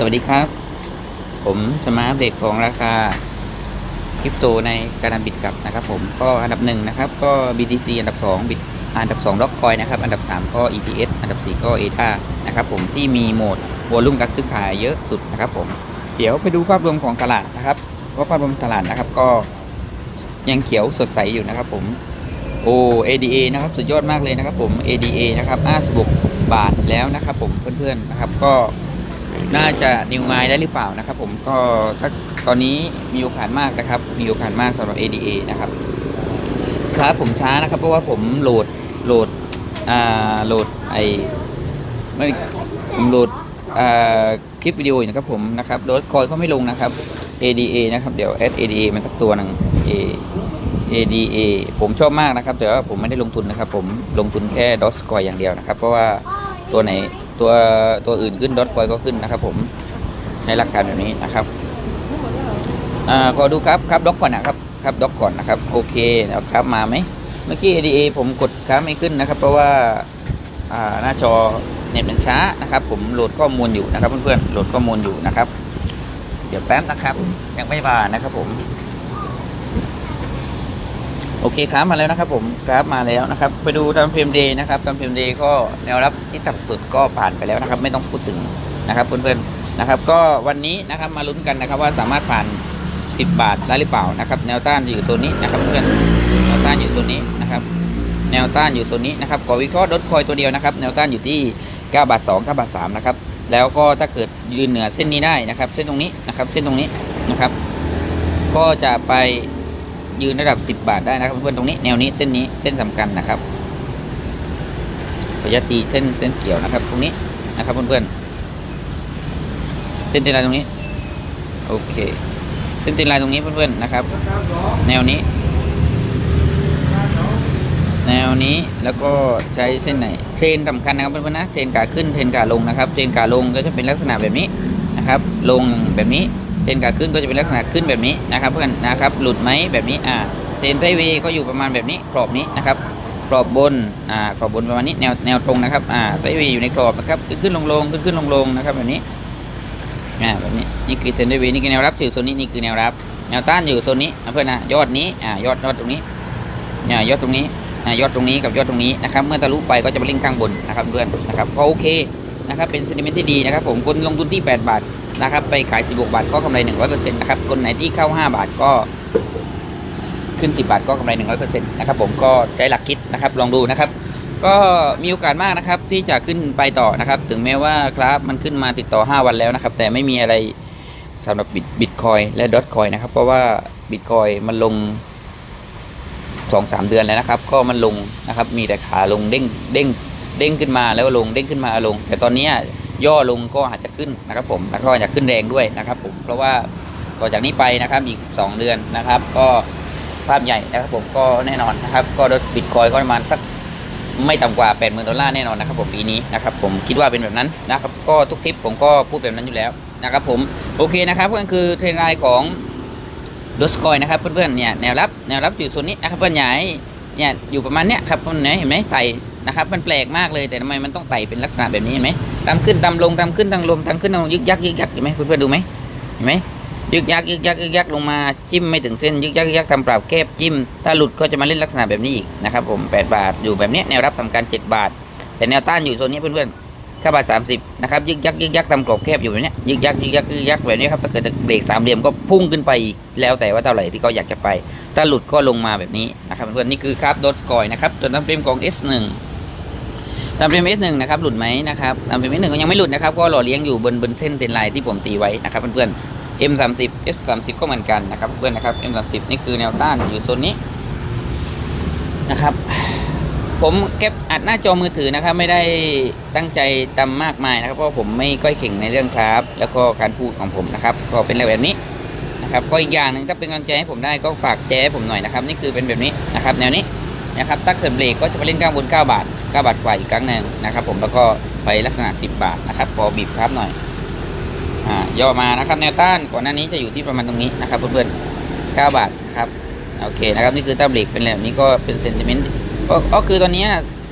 สวัสดีครับ ผมสมาร์ทเบรกของราคาคริปโตในการบิดกับนะครับ ผมก็อันดับหนึ่งนะครับ ก็ BTC อันดับ2บิตอันดับ2ล็อกคอยนะครับ อันดับ 3 ก็ ETS อันดับ 4 ก็ ETA นะครับ ผมที่มีโหมดวอลุ่มการซื้อขายเยอะสุดนะครับ ผมเดี๋ยวไปดูภาพรวมของตลาดนะครับว่าภาพรวมตลาดนะครับก็ยังเขียวสดใสอยู่นะครับ ผมโอ้ ADA นะครับ สุดยอดมากเลยนะครับ ผม ADA นะครับ56บาทแล้วนะครับ ผมเพื่อนๆนะครับ ก็ น่าจะนิวไมได้หรือเปล่านะครับ ผมก็ถ้าตอนนี้มีโอกาสมากนะครับ มีโอกาสมากสำหรับ ADA นะครับครับผมช้านะครับเพราะว่าผมโหลดโหลดอ่าโหลดไอไม่ผมโหลดอ่าคลิปวิดีโออยู่นะครับผมนะครับโดสคอยก็ไม่ลงนะครับ ADA นะครับเดี๋ยว add ADA มันสักตัวหนึ่ง A ADA ผมชอบมากนะครับ แต่ว่าผมไม่ได้ลงทุนนะครับ ผมลงทุนแค่ดอสคอยอย่างเดียวนะครับ เพราะว่าตัวไหน ตัวตัวอื่นขึ้นดอทคอยก็ขึ้นนะครับ ผมในหลักการแบบนี้นะครับอ่าขอดูครับครับด็อกก่อนนะครับครับด็อกก่อนนะครับโอเคแล้วครับมาไหมเมื่อกี้ ADA ผมกดครับไม่ขึ้นนะครับ เพราะว่าอ่าหน้าจอเน็ตมันช้านะครับ ผมโหลดข้อมูลอยู่นะครับ เพื่อนๆโหลดข้อมูลอยู่นะครับ เดี๋ยวแป๊บนะครับ ยังไม่มานะครับผม โอเคครับมาแล้วนะครับผมกราฟมาแล้วนะครับ ไปดูตามเฟรมเดย์นะครับตามเฟรมเดย์ก็แนวรับที่ต่ำสุดก็ผ่านไปแล้วนะครับ ไม่ต้องพูดถึงนะครับเพื่อนๆนะครับ ก็วันนี้นะครับมาลุ้นกันนะครับว่าสามารถผ่าน 10 บาทได้หรือเปล่านะครับ แนวต้านอยู่โซนนี้นะครับเพื่อนแนวต้านอยู่โซนนี้นะครับ แนวต้านอยู่โซนนี้นะครับขอวิเคราะห์ดคอยตัวเดียวนะครับ แนวต้านอยู่ที่9บาท2 9บาท3นะครับแล้วก็ถ้าเกิดยืนเหนือเส้นนี้ได้นะครับ เส้นตรงนี้นะครับ เส้นตรงนี้นะครับ ก็จะไป ยืนระดับ 10 บาทได้นะครับเพื่อนๆตรงนี้แนวนี้เส้นนี้เส้นสำคัญนะครับขออนุญาตีเส้นเส้นเขียวนะครับ ตรงนี้นะครับเพื่อนๆเส้นตีลายตรงนี้โอเค เส้นตีลายตรงนี้เพื่อนๆนะครับ แนวนี้ แนวนี้แล้วก็ใช้เส้นไหนเทรนสำคัญนะครับเพื่อนๆนะเทรนขาขึ้นเทรนขาลงนะครับเทรนขาลงก็จะเป็นลักษณะแบบนี้นะครับ ลงแบบนี้ เทรนขาขึ้นก็จะเป็นลักษณะขึ้นแบบนี้นะครับเพื่อนนะครับหลุดไหมแบบนี้อ่าเทรนไซเวย์ก็อยู่ประมาณแบบนี้กรอบนี้นะครับกรอบบนอ่ากรอบบนประมาณนี้แนวแนวตรงนะครับอ่าไซเวย์อยู่ในกรอบนะครับขึ้นขึ้นลงลงขึ้นขึ้นลงลงนะครับแบบนี้อ่าแบบนี้นี่คือเทรนไซเวย์นี่คือแนวรับอยู่โซนนี้นี่คือแนวรับ แนวต้านอยู่โซนนี้นะเพื่อนนะยอดนี้อ่ายอดยอดตรงนี้เนี่ยยอดตรงนี้อ่ายอดตรงนี้กับยอดตรงนี้นะครับเมื่อทะลุไปก็จะมาเล่นข้างบนนะครับเพื่อนนะครับก็โอเค นะครับเป็นเซนิเมนที่ดีนะครับ ผมคนลงทุนที่ 8 บาทนะครับ ไปขาย 16 บาทก็กำไร 100%นะครับคนไหนที่เข้า 5 บาทก็ขึ้น 10 บาทก็กำไร 100%นะครับผมก็ใช้หลักคิดนะครับลองดูนะครับ ก็มีโอกาสมากนะครับที่จะขึ้นไปต่อนะครับ ถึงแม้ว่ากราฟมันขึ้นมาติดต่อ 5 วันแล้วนะครับ แต่ไม่มีอะไรสำหรับบิตบิตคอยและดอทคอยนะครับ เพราะว่าบิตคอยมันลงสองสามเดือนแล้วนะครับ ก็มันลงนะครับ มีแต่ขาลงเด้งเด้ง เด้งขึ้นมาแล้วลงเด้งขึ้นมาลง แต่ตอนนี้ย่อลงก็อาจจะขึ้นนะครับผมแล้วก็อาจจะขึ้นแรงด้วยนะครับผมเพราะว่าต่อจากนี้ไปนะครับอีกสองเดือนนะครับ ก็ภาพใหญ่นะครับผมก็แน่นอนนะครับ ก็บิตคอยก็ประมาณสักไม่ต่ำกว่า 8 0,000 ดอลลาร์แน่นอนนะครับผมปีนี้นะครับผมคิดว่าเป็นแบบนั้นนะครับ ก็ทุกคลิปผมก็พูดแบบนั้นอยู่แล้วนะครับผมโอเคนะครับก็คือเทรนไลน์ของดสคอยนะครับเพื่อนๆเนี่ยแนวรับแนวรับอยู่โซนนี้นะครับเพื่อนใหญ่เนี่ยอยู่ประมาณเนี้ยครับเพื่อนเห็นไหมไต่ นะครับ มันแปลกมากเลยแต่ทำไมมันต้องไต่เป็นลักษณะแบบนี้เห็นไหมตามขึ้นตามลงตามขึ้นตามลงตามขึ้นตามลงยึกยักยึกยักเห็นไหมเพื่อนๆดูไหมเห็นไหมยึกยักยึกยักยึกยักลงมาจิ้มไม่ถึงเส้นยึกยักยึกยักทำปรับแคบจิ้ม ถ้าหลุดก็จะมาเล่นลักษณะแบบนี้อีกนะครับผม8บาทอยู่แบบนี้แนวรับสำคัญ7บาท แต่แนวต้านอยู่โซนนี้เพื่อนๆค่าบาทสามสิบนะครับยึกยักยึกยักตามกรอบแคบอยู่แบบนี้ยึกยักยึกยักยึกยักแบบนี้ครับถ้าเกิดเบรกสามเหลี่ยมก็พุ่งขึ้นไปอีกแล้วแต่ว่าเท่าไหร่ที่เขาอยากจะไป ถ้าหลุดก็ลงมาแบบนี้นะครับเพื่อนๆนี่คือครับดอทสกอยนะครับตัวน้ำเฟรมของ S1 ตามเฟรม S1 นะครับหลุดไหมนะครับตามเฟรม S1 ก็ยังไม่หลุดนะครับก็หล่อเลี้ยงอยู่บนบนเส้นเทนไลน์ที่ผมตีไว้นะครับเพื่อนๆ M30 F30 ก็เหมือนกันนะครับเพื่อนนะครับ M30 นี่คือแนวต้านอยู่โซนนี้นะครับผมเก็บอัดหน้าจอมือถือนะครับ ไม่ได้ตั้งใจตำมากมายนะครับเพราะผมไม่ค่อยเก่งในเรื่องครับ แล้วก็การพูดของผมนะครับ ก็เป็นแบบนี้นะครับก็อีกอย่างหนึ่งถ้าเป็นกำลังใจให้ผมได้ก็ฝากแชร์ผมหน่อยนะครับ นี่คือเป็นแบบนี้นะครับ แนวนี้นะครับถ้าเกิดเบรกก็จะไปเล่นก้างบน9บาท 9บาทกว่าอีกครั้งหนึ่งนะครับ ผมแล้วก็ไปลักษณะ 10 บาทนะครับพอบีบครับหน่อยอ่าย่อมานะครับแนวต้านก่อนหน้านี้จะอยู่ที่ประมาณตรงนี้นะครับเพื่อนๆ9บาทนะครับโอเคนะครับนี่คือถ้าเบรกเป็นแบบนี้ก็เป็นเซนติเมนต์ก็คือตอนนี้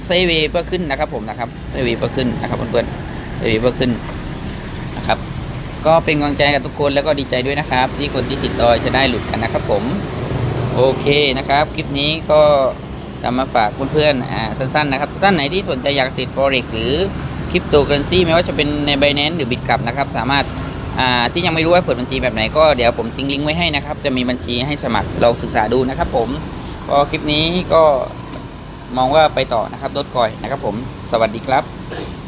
ไซเวย์เพื่อขึ้นนะครับผมนะครับไซเวย์เพื่อขึ้นนะครับเพื่อนๆไซเวย์เพื่อขึ้นนะครับก็เป็นกำลังใจกับทุกคนแล้วก็ดีใจด้วยนะครับ ที่คนที่ติดดอจะได้หลุดกันนะครับผมโอเคนะครับคลิปนี้ก็ ทำมาฝากเพื่อนๆอ่าสั้นๆนะครับท่านไหนที่สนใจอยากสิทธิ์ forex หรือคริปโตเคอเรนซีไม่ว่าจะเป็นใน Binance หรือบิตกับนะครับสามารถอ่าที่ยังไม่รู้ว่าเปิดบัญชีแบบไหนก็เดี๋ยวผมทิ้งลิงก์ไว้ให้นะครับจะมีบัญชีให้สมัครลองศึกษาดูนะครับผมก็คลิปนี้ก็มองว่าไปต่อนะครับลดคอยนะครับผมสวัสดีครับ